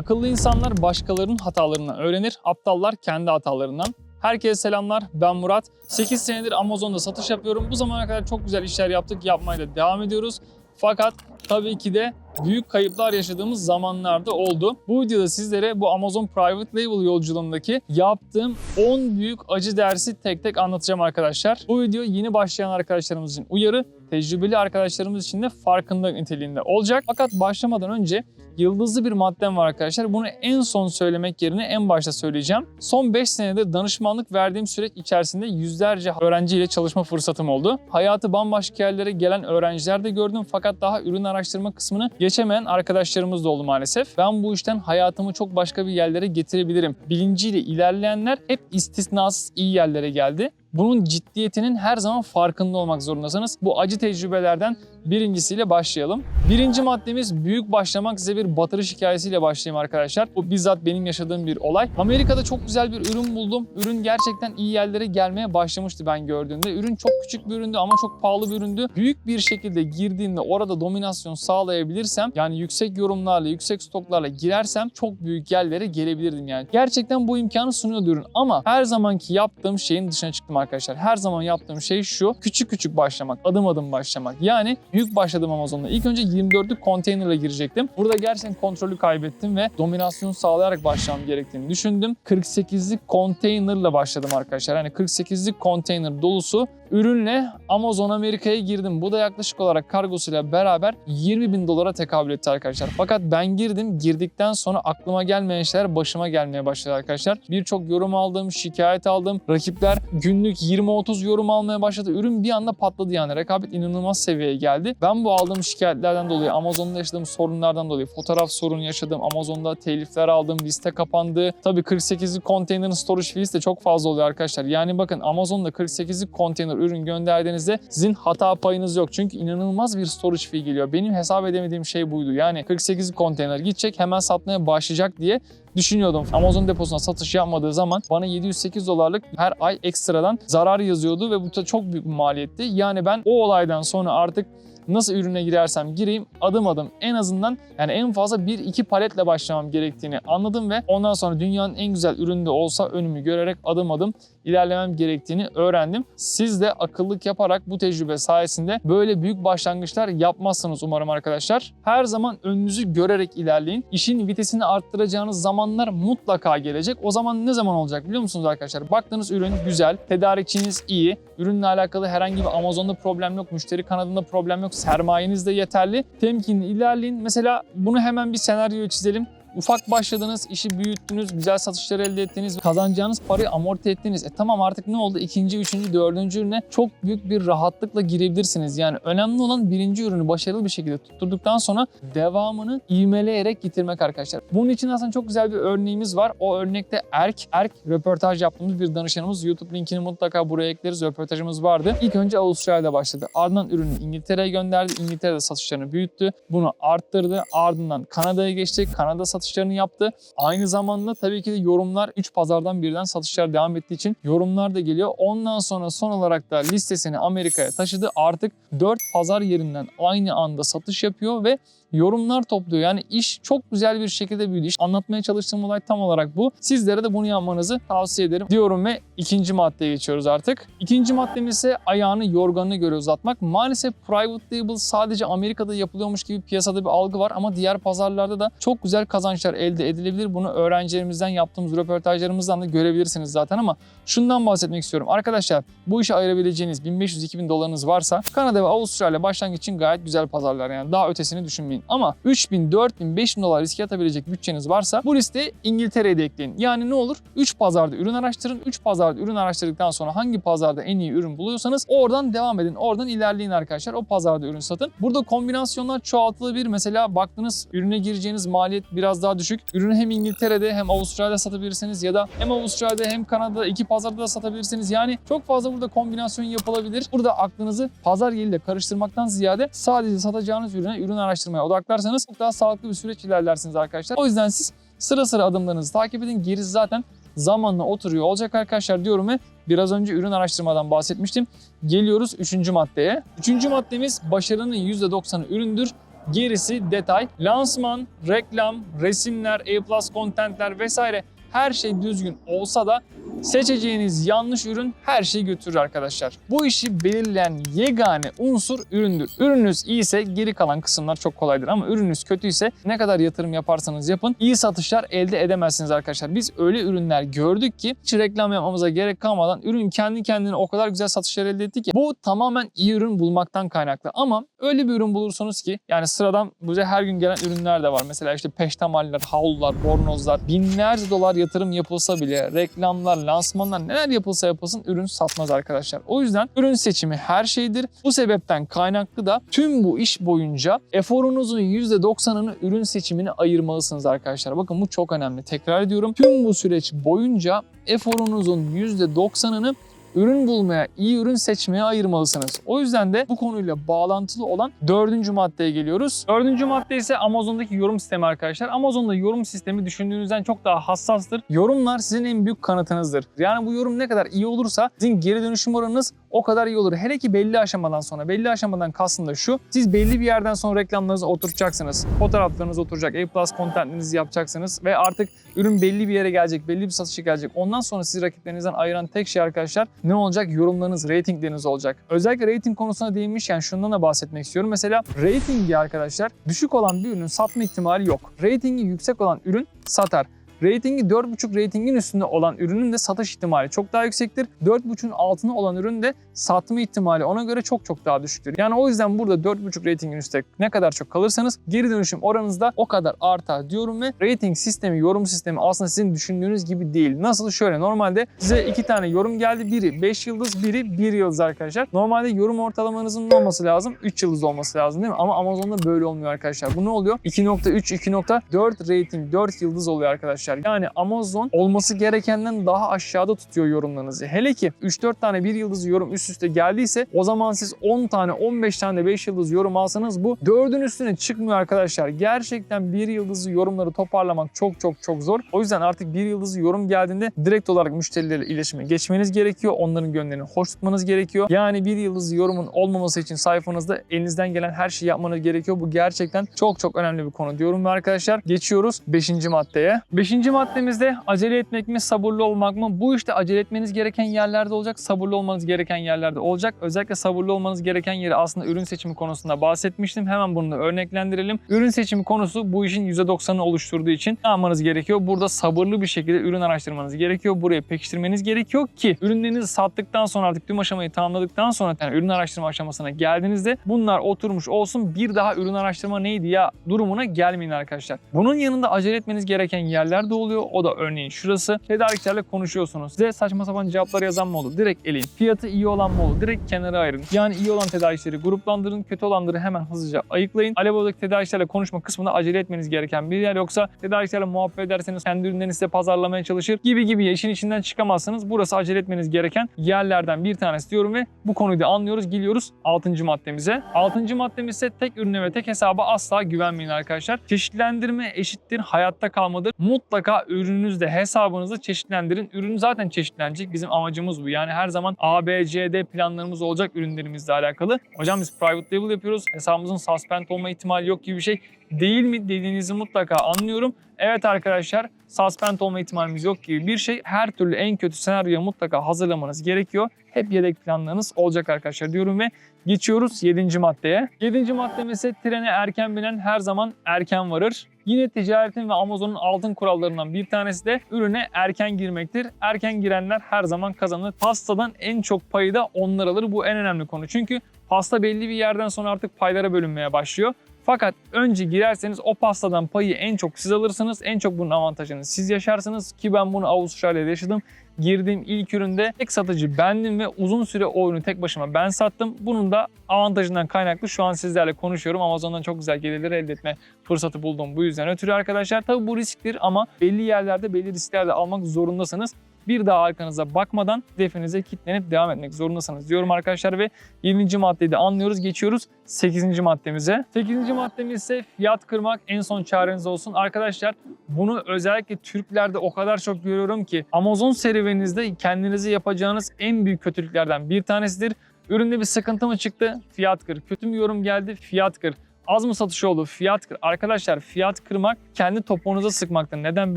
Akıllı insanlar başkalarının hatalarından öğrenir, aptallar kendi hatalarından. Herkese selamlar, ben Murat. 8 senedir Amazon'da satış yapıyorum. Bu zamana kadar çok güzel işler yaptık, yapmaya da devam ediyoruz. Fakat tabii ki de büyük kayıplar yaşadığımız zamanlarda oldu. Bu videoda sizlere bu Amazon Private Label yolculuğumdaki yaptığım 10 büyük acı dersi tek tek anlatacağım arkadaşlar. Bu video yeni başlayan arkadaşlarımız için uyarı, tecrübeli arkadaşlarımız için de farkındalık niteliğinde olacak. Fakat başlamadan önce yıldızlı bir maddem var arkadaşlar. Bunu en son söylemek yerine en başta söyleyeceğim. Son 5 senedir danışmanlık verdiğim süreç içerisinde yüzlerce öğrenciyle çalışma fırsatım oldu. Hayatı bambaşka yerlere gelen öğrenciler de gördüm fakat daha ürün araştırma kısmını geçemeyen arkadaşlarımız da oldu maalesef. Ben bu işten hayatımı çok başka bir yerlere getirebilirim. Bilinciyle ilerleyenler hep istisnasız iyi yerlere geldi. Bunun ciddiyetinin her zaman farkında olmak zorundasınız. Bu acı tecrübelerden birincisiyle başlayalım. Birinci maddemiz büyük başlamak size bir batırış hikayesiyle başlayayım arkadaşlar. Bu bizzat benim yaşadığım bir olay. Amerika'da çok güzel bir ürün buldum. Ürün gerçekten iyi yerlere gelmeye başlamıştı ben gördüğümde. Ürün çok küçük bir üründü ama çok pahalı bir üründü. Büyük bir şekilde girdiğimde orada dominasyon sağlayabilirsem yani yüksek yorumlarla, yüksek stoklarla girersem çok büyük yerlere gelebilirdim yani. Gerçekten bu imkanı sunuyordu ürün ama her zamanki yaptığım şeyin dışına çıktım arkadaşlar. Her zaman yaptığım şey şu. Küçük küçük başlamak, adım adım başlamak. Yani büyük başladım Amazon'da. İlk önce 24'lük konteynerle girecektim. Burada gerçekten kontrolü kaybettim ve dominasyon sağlayarak başlamam gerektiğini düşündüm. 48'lik konteynerla başladım arkadaşlar. Yani 48'lik konteyner dolusu ürünle Amazon Amerika'ya girdim. Bu da yaklaşık olarak kargosuyla beraber 20 bin dolara tekabül etti arkadaşlar. Fakat ben girdim. Girdikten sonra aklıma gelmeyen şeyler başıma gelmeye başladı arkadaşlar. Birçok yorum aldım, şikayet aldım. Rakipler günlük 20-30 yorum almaya başladı. Ürün bir anda patladı yani. Rekabet inanılmaz seviyeye geldi. Ben bu aldığım şikayetlerden dolayı, Amazon'da yaşadığım sorunlardan dolayı, fotoğraf sorunu yaşadım. Amazon'da telifler aldım, liste kapandı. Tabii 48'lik konteynerin storage fees de çok fazla oluyor arkadaşlar. Yani bakın Amazon'da 48'lik konteyner ürün gönderdiğinizde sizin hata payınız yok. Çünkü inanılmaz bir storage fee geliyor. Benim hesap edemediğim şey buydu. Yani 48 konteyner gidecek hemen satmaya başlayacak diye düşünüyordum. Amazon deposuna satış yapmadığı zaman bana 708 dolarlık her ay ekstradan zarar yazıyordu ve bu da çok büyük bir maliyetti. Yani ben o olaydan sonra artık nasıl ürüne girersem gireyim adım adım en azından yani en fazla 1-2 paletle başlamam gerektiğini anladım ve ondan sonra dünyanın en güzel ürünü de olsa önümü görerek adım adım ilerlemem gerektiğini öğrendim. Siz de akıllık yaparak bu tecrübe sayesinde böyle büyük başlangıçlar yapmazsınız umarım arkadaşlar. Her zaman önünüzü görerek ilerleyin. İşin vitesini arttıracağınız zamanlar mutlaka gelecek. O zaman ne zaman olacak biliyor musunuz arkadaşlar? Baktığınız ürün güzel, tedarikçiniz iyi, ürünle alakalı herhangi bir Amazon'da problem yok, müşteri kanadında problem yok, sermayeniz de yeterli. Temkinli ilerleyin. Mesela bunu hemen bir senaryo çizelim. Ufak başladınız, işi büyüttünüz, güzel satışlar elde ettiniz, kazanacağınız parayı amorti ettiniz. E tamam artık ne oldu? İkinci, üçüncü, dördüncü ürüne çok büyük bir rahatlıkla girebilirsiniz. Yani önemli olan birinci ürünü başarılı bir şekilde tutturduktan sonra devamını ivmeleyerek getirmek arkadaşlar. Bunun için aslında çok güzel bir örneğimiz var. O örnekte Erk, Erk röportaj yaptığımız bir danışanımız. YouTube linkini mutlaka buraya ekleriz. Röportajımız vardı. İlk önce Avustralya'da başladı. Ardından ürünü İngiltere'ye gönderdi. İngiltere'de satışlarını büyüttü. Bunu arttırdı. Ardından Kanada'ya geçti. Kanada satışlarını yaptı. Aynı zamanda tabii ki de yorumlar 3 pazardan birden satışlar devam ettiği için yorumlar da geliyor. Ondan sonra son olarak da listesini Amerika'ya taşıdı. Artık 4 pazar yerinden aynı anda satış yapıyor ve yorumlar topluyor. Yani iş çok güzel bir şekilde büyüdü. İşte anlatmaya çalıştığım olay tam olarak bu. Sizlere de bunu yapmanızı tavsiye ederim diyorum ve ikinci maddeye geçiyoruz artık. İkinci maddemiz ise ayağını yorganına göre uzatmak. Maalesef private label sadece Amerika'da yapılıyormuş gibi piyasada bir algı var ama diğer pazarlarda da çok güzel kazançlar elde edilebilir. Bunu öğrencilerimizden yaptığımız röportajlarımızdan da görebilirsiniz zaten ama şundan bahsetmek istiyorum. Arkadaşlar bu işe ayırabileceğiniz 1500-2000 dolarınız varsa Kanada ve Avustralya başlangıç için gayet güzel pazarlar yani daha ötesini düşünmeyin. Ama 3000, 4000, 5000 dolar riske atabilecek bütçeniz varsa bu listeye İngiltere'yi de ekleyin. Yani ne olur? 3 pazarda ürün araştırın. 3 pazarda ürün araştırdıktan sonra hangi pazarda en iyi ürün buluyorsanız oradan devam edin. Oradan ilerleyin arkadaşlar. O pazarda ürün satın. Burada kombinasyonlar çoğaltılabilir. Mesela baktınız ürüne gireceğiniz maliyet biraz daha düşük. Ürünü hem İngiltere'de hem Avustralya'da satabilirsiniz ya da hem Avustralya'da hem Kanada'da iki pazarda da satabilirsiniz. Yani çok fazla burada kombinasyon yapılabilir. Burada aklınızı pazar yeriyle karıştırmaktan ziyade sadece satacağınız ürüne ürün araştırmaya odaklarsanız çok daha sağlıklı bir süreç ilerlersiniz arkadaşlar. O yüzden siz sıra sıra adımlarınızı takip edin. Gerisi zaten zamanla oturuyor olacak arkadaşlar diyorum ve biraz önce ürün araştırmadan bahsetmiştim. Geliyoruz üçüncü maddeye. Üçüncü maddemiz başarının %90'ı üründür. Gerisi detay. Lansman, reklam, resimler, A+ contentler vesaire her şey düzgün olsa da seçeceğiniz yanlış ürün her şeyi götürür arkadaşlar. Bu işi belirleyen yegane unsur üründür. Ürününüz iyiyse geri kalan kısımlar çok kolaydır ama ürününüz kötüyse ne kadar yatırım yaparsanız yapın iyi satışlar elde edemezsiniz arkadaşlar. Biz öyle ürünler gördük ki hiç reklam yapmamıza gerek kalmadan ürün kendi kendine o kadar güzel satışlar elde etti ki bu tamamen iyi ürün bulmaktan kaynaklı ama öyle bir ürün bulursunuz ki yani sıradan bize her gün gelen ürünler de var. Mesela işte peştemaller, havlular, bornozlar binlerce dolar yatırım yapılsa bile reklamlar, lansmanlar neler yapılsa yapılsın ürün satmaz arkadaşlar. O yüzden ürün seçimi her şeydir. Bu sebepten kaynaklı da tüm bu iş boyunca eforunuzun %90'ını ürün seçimine ayırmalısınız arkadaşlar. Bakın bu çok önemli. Tekrar ediyorum. Tüm bu süreç boyunca eforunuzun %90'ını ürün bulmaya, iyi ürün seçmeye ayırmalısınız. O yüzden de bu konuyla bağlantılı olan dördüncü maddeye geliyoruz. Dördüncü madde ise Amazon'daki yorum sistemi arkadaşlar. Amazon'da yorum sistemi düşündüğünüzden çok daha hassastır. Yorumlar sizin en büyük kanıtınızdır. Yani bu yorum ne kadar iyi olursa sizin geri dönüşüm oranınız o kadar iyi olur. Hele ki belli aşamadan sonra. Belli aşamadan kastım da şu. Siz belli bir yerden sonra reklamlarınızı oturtacaksınız. Fotoğraflarınız oturacak. A+ contentinizi yapacaksınız ve artık ürün belli bir yere gelecek. Belli bir satışa gelecek. Ondan sonra sizi rakiplerinizden ayıran tek şey arkadaşlar ne olacak? Yorumlarınız, ratingleriniz olacak. Özellikle rating konusuna değinmişken şundan da bahsetmek istiyorum. Mesela ratingi arkadaşlar düşük olan bir ürünün satma ihtimali yok. Ratingi yüksek olan ürün satar. Ratingi 4.5 ratingin üstünde olan ürünün de satış ihtimali çok daha yüksektir. 4.5'un altında olan ürün de satma ihtimali ona göre çok çok daha düşüktür. Yani o yüzden burada 4.5 ratingin üstte ne kadar çok kalırsanız geri dönüşüm oranınız da o kadar artar diyorum ve rating sistemi, yorum sistemi aslında sizin düşündüğünüz gibi değil. Nasıl? Şöyle normalde size iki tane yorum geldi. Biri 5 yıldız, biri 1 yıldız arkadaşlar. Normalde yorum ortalamanızın ne olması lazım? 3 yıldız olması lazım değil mi? Ama Amazon'da böyle olmuyor arkadaşlar. Bu ne oluyor? 2.3, 2.4 rating, 4 yıldız oluyor arkadaşlar. Yani Amazon olması gerekenden daha aşağıda tutuyor yorumlarınızı. Hele ki 3-4 tane 1 yıldız yorum üst üste geldiyse o zaman siz 10 tane 15 tane 5 yıldız yorum alsanız bu 4'ün üstüne çıkmıyor arkadaşlar. Gerçekten 1 yıldızı yorumları toparlamak çok çok çok zor. O yüzden artık 1 yıldızı yorum geldiğinde direkt olarak müşterilerle iletişime geçmeniz gerekiyor. Onların gönlünü hoş tutmanız gerekiyor. Yani 1 yıldızı yorumun olmaması için sayfanızda elinizden gelen her şeyi yapmanız gerekiyor. Bu gerçekten çok çok önemli bir konu diyorum ve arkadaşlar geçiyoruz 5. maddeye. 5. maddemizde acele etmek mi sabırlı olmak mı? Bu işte acele etmeniz gereken yerlerde olacak, sabırlı olmanız gereken yerlerde olacak. Özellikle sabırlı olmanız gereken yeri aslında ürün seçimi konusunda bahsetmiştim. Hemen bunu da örneklendirelim. Ürün seçimi konusu bu işin %90'ını oluşturduğu için ne yapmanız gerekiyor? Burada sabırlı bir şekilde ürün araştırmanız gerekiyor. Buraya pekiştirmeniz gerekiyor ki ürünlerinizi sattıktan sonra artık tüm aşamayı tamamladıktan sonra yani ürün araştırma aşamasına geldiğinizde bunlar oturmuş olsun. Bir daha ürün araştırma neydi ya durumuna gelmeyin arkadaşlar. Bunun yanında acele etmeniz gereken yerler de oluyor. O da örneğin şurası. Tedarikçilerle konuşuyorsunuz. Size saçma sapan cevaplar yazan mı olur? Direkt eleyin. Fiyatı iyi olan mı olur? Direkt kenara ayırın. Yani iyi olan tedarikçileri gruplandırın. Kötü olanları hemen hızlıca ayıklayın. Aleboda'daki tedarikçilerle konuşma kısmında acele etmeniz gereken bir yer. Yoksa tedarikçilerle muhabbet ederseniz kendi ürünlerini size pazarlamaya çalışır gibi gibi işin içinden çıkamazsınız. Burası acele etmeniz gereken yerlerden bir tanesi diyorum ve bu konuyu da anlıyoruz. Geliyoruz 6. maddemize. 6. maddemiz ise tek ürüne ve tek hesaba asla güvenmeyin arkadaşlar. Çeşitlendirme eşittir hayatta kalmadır. Mutlaka ürününüzde hesabınızı çeşitlendirin. Ürün zaten çeşitlenecek. Bizim amacımız bu. Yani her zaman A, B, C, D planlarımız olacak ürünlerimizle alakalı. Hocam biz private label yapıyoruz. Hesabımızın suspend olma ihtimali yok gibi bir şey değil mi dediğinizi mutlaka anlıyorum. Evet arkadaşlar suspend olma ihtimalimiz yok gibi bir şey. Her türlü en kötü senaryoya mutlaka hazırlamanız gerekiyor. Hep yedek planlarınız olacak arkadaşlar diyorum ve geçiyoruz 7. maddeye. 7. maddemiz ise trene erken binen her zaman erken varır. Yine ticaretin ve Amazon'un altın kurallarından bir tanesi de ürüne erken girmektir. Erken girenler her zaman kazanır. Pastadan en çok payı da onlar alır. Bu en önemli konu. Çünkü pasta belli bir yerden sonra artık paylara bölünmeye başlıyor. Fakat önce girerseniz o pastadan payı en çok siz alırsınız. En çok bunun avantajını siz yaşarsınız ki ben bunu Avustralya'da yaşadım. Girdiğim ilk üründe tek satıcı bendim ve uzun süre o ürünü tek başıma ben sattım. Bunun da avantajından kaynaklı şu an sizlerle konuşuyorum. Amazon'dan çok güzel gelirler elde etme fırsatı buldum bu yüzden ötürü arkadaşlar. Tabi bu risktir ama belli yerlerde belli riskler de almak zorundasınız. Bir daha arkanıza bakmadan hedefinize kilitlenip devam etmek zorundasınız diyorum arkadaşlar ve 20. maddeyi de anlıyoruz. Geçiyoruz 8. maddemize. 8. maddemiz ise fiyat kırmak en son çareniz olsun. Arkadaşlar bunu özellikle Türklerde o kadar çok görüyorum ki Amazon serüveninizde kendinize yapacağınız en büyük kötülüklerden bir tanesidir. Üründe bir sıkıntı mı çıktı? Fiyat kır. Kötü bir yorum geldi? Fiyat kır. Az mı satış oldu? Fiyat kır. Arkadaşlar fiyat kırmak kendi topuğunuza sıkmaktır. Neden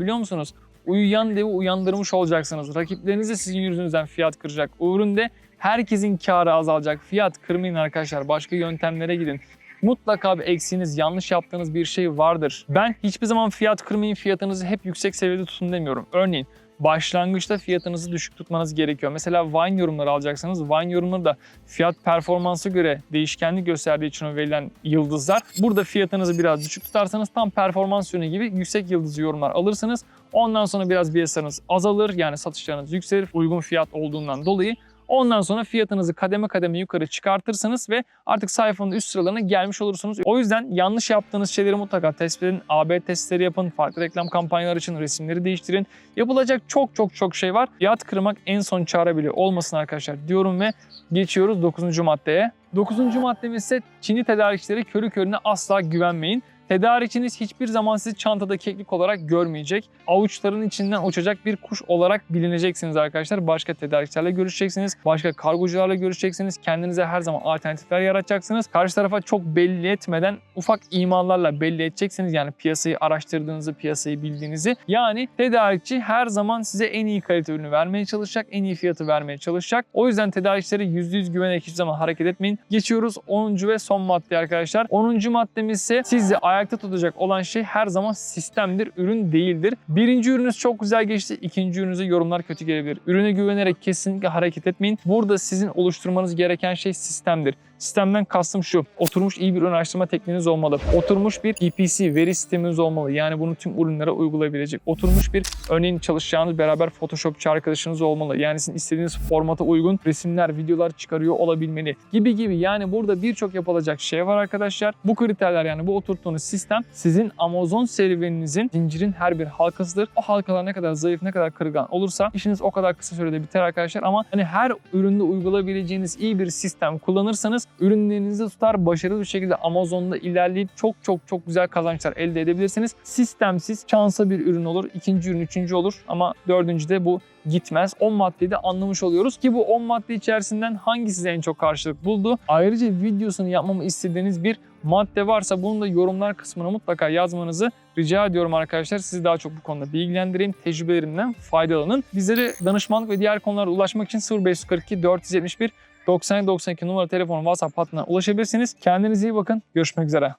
biliyor musunuz? Uyuyan devi uyandırmış olacaksınız. Rakipleriniz de sizin yüzünüzden fiyat kıracak. O üründe herkesin karı azalacak. Fiyat kırmayın arkadaşlar. Başka yöntemlere gidin. Mutlaka bir eksiğiniz, yanlış yaptığınız bir şey vardır. Ben hiçbir zaman fiyat kırmayın, fiyatınızı hep yüksek seviyede tutun demiyorum. Örneğin başlangıçta fiyatınızı düşük tutmanız gerekiyor. Mesela Vine yorumları alacaksanız Vine yorumları da fiyat performansa göre değişkenlik gösterdiği için o verilen yıldızlar. Burada fiyatınızı biraz düşük tutarsanız tam performans yönü gibi yüksek yıldızlı yorumlar alırsınız. Ondan sonra biraz BS'larınız azalır yani satışlarınız yükselir uygun fiyat olduğundan dolayı. Ondan sonra fiyatınızı kademe kademe yukarı çıkartırsınız ve artık sayfanın üst sıralarına gelmiş olursunuz. O yüzden yanlış yaptığınız şeyleri mutlaka tespit edin. AB testleri yapın, farklı reklam kampanyaları için resimleri değiştirin. Yapılacak çok çok çok şey var. Fiyat kırmak en son çare bile olmasın arkadaşlar diyorum ve geçiyoruz 9. maddeye. 9. maddemiz ise Çinli tedarikçilere körü körüne asla güvenmeyin. Tedarikçiniz hiçbir zaman sizi çantada keklik olarak görmeyecek. Avuçların içinden uçacak bir kuş olarak bilineceksiniz arkadaşlar. Başka tedarikçilerle görüşeceksiniz. Başka kargocularla görüşeceksiniz. Kendinize her zaman alternatifler yaratacaksınız. Karşı tarafa çok belli etmeden ufak imalarla belli edeceksiniz. Yani piyasayı araştırdığınızı, piyasayı bildiğinizi. Yani tedarikçi her zaman size en iyi kalite ürünü vermeye çalışacak. En iyi fiyatı vermeye çalışacak. O yüzden tedarikçilere %100 güvenerek hiçbir zaman hareket etmeyin. Geçiyoruz 10. ve son madde arkadaşlar. 10. maddemiz ise sizi ayakta tutacak olan şey her zaman sistemdir, ürün değildir. Birinci ürünüz çok güzel geçti, ikinci ürünüze yorumlar kötü gelebilir. Ürüne güvenerek kesinlikle hareket etmeyin. Burada sizin oluşturmanız gereken şey sistemdir. Sistemden kastım şu, oturmuş iyi bir ürün araştırma tekniğiniz olmalı. Oturmuş bir PPC, veri sisteminiz olmalı. Yani bunu tüm ürünlere uygulayabilecek. Oturmuş bir, örneğin çalışacağınız beraber Photoshopçı arkadaşınız olmalı. Yani sizin istediğiniz formata uygun resimler, videolar çıkarıyor olabilmeli gibi gibi. Yani burada birçok yapılacak şey var arkadaşlar. Bu kriterler yani bu oturttuğunuz sistem sizin Amazon serüveninizin zincirin her bir halkasıdır. O halkalar ne kadar zayıf, ne kadar kırılgan olursa işiniz o kadar kısa sürede biter arkadaşlar. Ama hani her üründe uygulayabileceğiniz iyi bir sistem kullanırsanız ürünlerinizi tutar, başarılı bir şekilde Amazon'da ilerleyip çok çok çok güzel kazançlar elde edebilirsiniz. Sistemsiz şansa bir ürün olur, ikinci ürün üçüncü olur ama dördüncü de bu gitmez. 10 maddeyi de anlamış oluyoruz ki bu 10 madde içerisinden hangisi size en çok karşılık buldu? Ayrıca videosunu yapmamı istediğiniz bir madde varsa bunu da yorumlar kısmına mutlaka yazmanızı rica ediyorum arkadaşlar. Sizi daha çok bu konuda bilgilendireyim. Tecrübelerimden faydalanın. Bizlere danışmanlık ve diğer konulara ulaşmak için 0542 471 9092 numara telefonu WhatsApp hattına ulaşabilirsiniz. Kendinize iyi bakın. Görüşmek üzere.